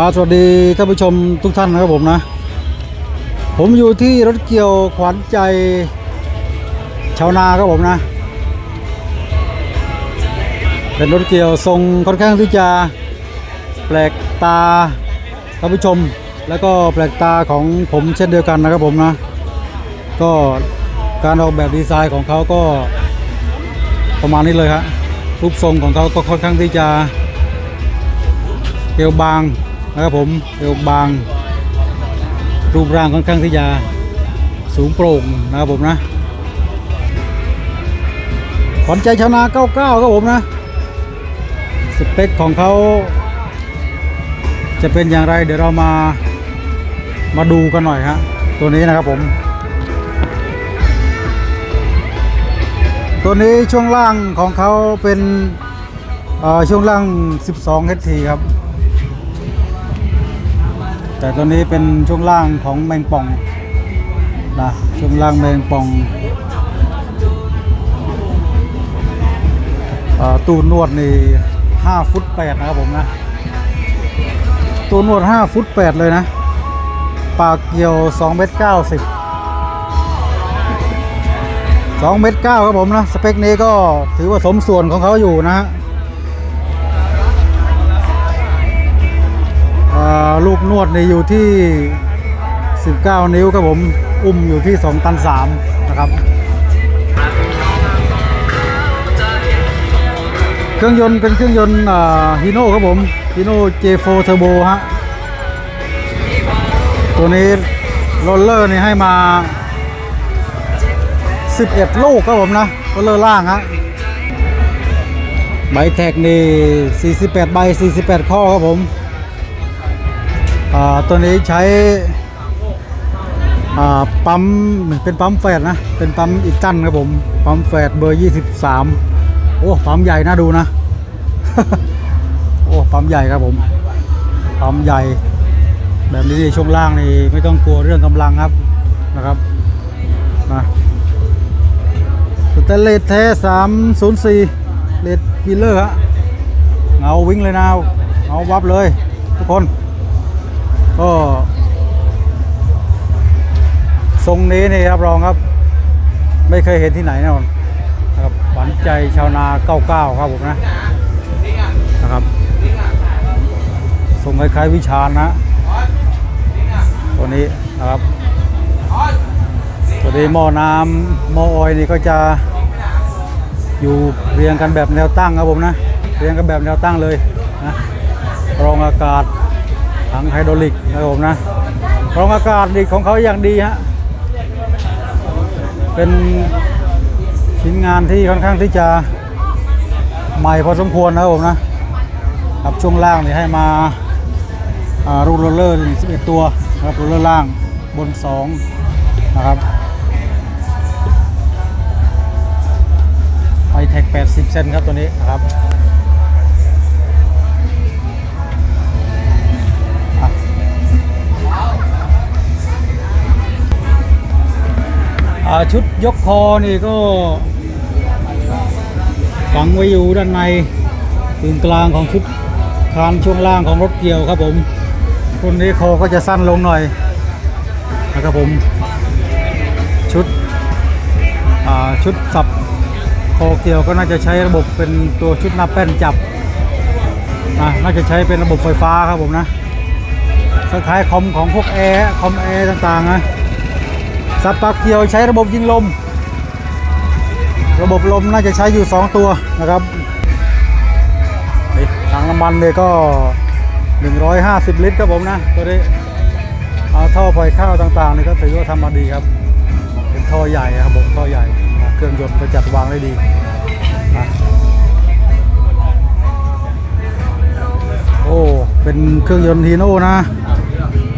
ครับสวัสดีท่านผู้ชมทุกท่านนะครับผมนะ ผมอยู่ที่รถเกี่ยวขวัญใจชาวนาครับผมนะ เป็นรถเกี่ยวทรงค่อนข้างที่จะแปลกตาท่านผู้ชมแล้วก็แปลกตาของผมเช่นเดียวกันนะครับผมนะ ก็การออกแบบดีไซน์ของเขาก็ประมาณนี้เลยครับรูปทรงของเขาก็ค่อนข้างที่จะเอวบาง นะครับผมเอวบาง รูปร่างค่อนข้างที่จะสูงโปร่งนะครับผมนะขวัญใจชาวนา 99 ครับผมนะ สเปคของเขาจะเป็นอย่างไร เดี๋ยวเรามามาดูกันหน่อยฮะตัวนี้นะครับผม ตัวนี้ช่วงล่างของเขาเป็นอ่อช่วงล่าง 12 HT ครับ แต่ตัวนี้เป็นช่วงล่างของแมงป่องนะช่วงล่างแมงป่องเอ่อตู้นวดนี่5ฟุต8นะครับผมนะตู้นวด 5 ฟุต 8 เลยนะ ปากเกี่ยว2เมตร90 2เมตร9ครับผมนะ สเปคนี้ก็ถือว่าสมส่วนของเขาอยู่นะฮะ ลูกนวดเนี่อยู่ที่ 19 นิ้วครับผมอุ้มอยู่ที่ 2 ตัน 3 นะครับ เครื่องยนต์เป็นเครื่องยนต์ฮีโน่ครับผมฮีโน่ J4 Turbo ฮะ ตัวนี้โรลเลอร์นี่ให้มา 11 ลูกครับผมนะโรลเลอร์ล่างฮะใบแท็กนี่ 48 ใบ 48 ข้อครับผม ตัวนี้ใช้ปั๊มเป็นปั๊มแฟดนะ เป็นปั๊มอีตันครับผม ปั๊มแฟดเบอร์ 23 โอ้ปั๊มใหญ่น่าดูนะ โอ้ปั๊มใหญ่ครับผม ปั๊มใหญ่ แบบนี้ช่วงล่างนี่ไม่ต้องกลัวเรื่องกำลังครับนะครับนะสเตนเลสแท้304เลดพิลเลอร์ฮะเงาวิ่งเลยนะเงาวับเลยทุกคน ก็ทรงนี้นี่รับรองครับ ไม่เคยเห็นที่ไหนแน่นอนนะครับขวัญใจชาวนา99ครับผมนะนะครับทรงคล้ายๆวิชานะ ตัวนี้นะครับ ตัวนี้หม้อน้ำหม้อออยนี่ก็จะอยู่เรียงกันแบบแนวตั้งครับผมนะ เรียงกันแบบแนวตั้งเลยนะรองอากาศ ถังไฮดรอลิกนะครับผมนะรองอากาศดีของเขาอย่างดีฮะ เป็นชิ้นงานที่ค่อนข้างที่จะใหม่พอสมควรนะครับผมนะ ครับช่วงล่างนี่ให้มาารูโรลเลอร์11 ตัวครับโรลเลอร์ล่างบน 2 นะครับไอแท็ก80 เซนครับตัวนี้นะครับ ชุดยกคอนี่ก็ ฝังไว้อยู่ด้านในตรงกลางของชุดคานช่วงล่างของรถเกี่ยวครับผมรุ่นนี้คอก็จะสั้นลงหน่อยนะครับผม ชุดชุดสับคอเกี่ยวก็น่าจะใช้ระบบเป็นตัวชุดหน้าแป้นจับนะน่าจะใช้เป็นระบบไฟฟ้าครับผมนะคล้ายๆคอมของพวกแอร์คอมแอร์ต่างๆนะ สับปลักเกียวใช้ระบบยิงลม ระบบลมน่าจะใช้อยู่ 2 ตัวนะครับนี่ถังน้ำมันเนี่ยก็ 150 ลิตรครับผมนะ ตัวนี้เอาท่อปล่อยข้าวต่างๆนี่ก็ถือว่าทำมาดีครับ เป็นท่อใหญ่ครับผมท่อใหญ่ เครื่องยนต์ก็จัดวางได้ดีนะโอ้ เป็นเครื่องยนต์ฮีโน่นะ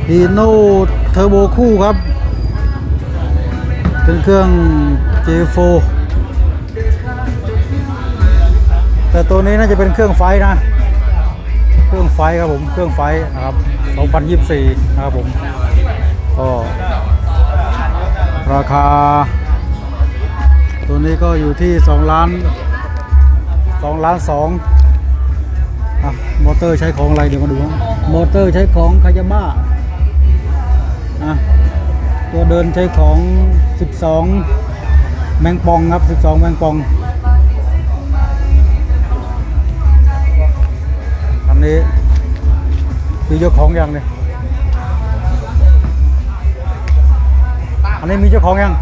ฮีโน่เทอร์โบคู่ครับ เป็นเครื่อง J4 แต่ตัวนี้น่าจะเป็นเครื่องไฟนะ เครื่องไฟครับผม เครื่องไฟนะครับ 2024 นะครับผม ก็ ราคา ตัวนี้ก็อยู่ที่ 2 ล้าน 2 ล้าน2อะมอเตอร์ใช้ของอะไรเดี๋ยวมาดู มอเตอร์ใช้ของคายาบ้าอะ ตัวเดินใช้ของ 12 แมงปองครับ 12 แมงปองอันนี้มีเจ้าของยังเนี่ยอันนี้มีเจ้าของยัง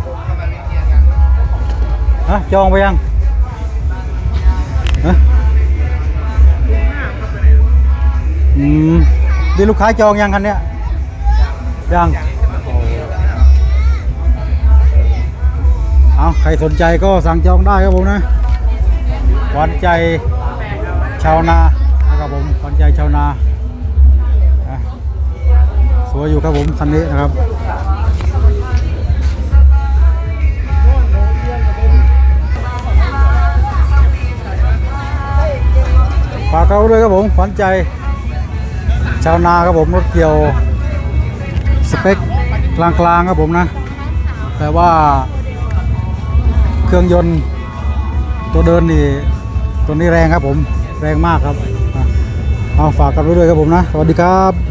ฮะจองไปยังฮะอืมดีลูกค้าจองยังคันเนี้ยยัง เอาใครสนใจก็สั่งจองได้ครับผมนะหวานใจชาวนานะครับผมหวานใจชาวนาสวยอยู่ครับผมคันนี้นะครับฝากเขาด้วยครับผมหวานใจ ชาวนาครับผมรถเกี่ยว สเปคกลางๆครับผมนะ แต่ว่า เครื่องยนต์ ตัวเดินนี่ตัวนี้แรงครับผมแรงมากครับเอาฝากกันไว้ด้วยครับผมนะ สวัสดีครับ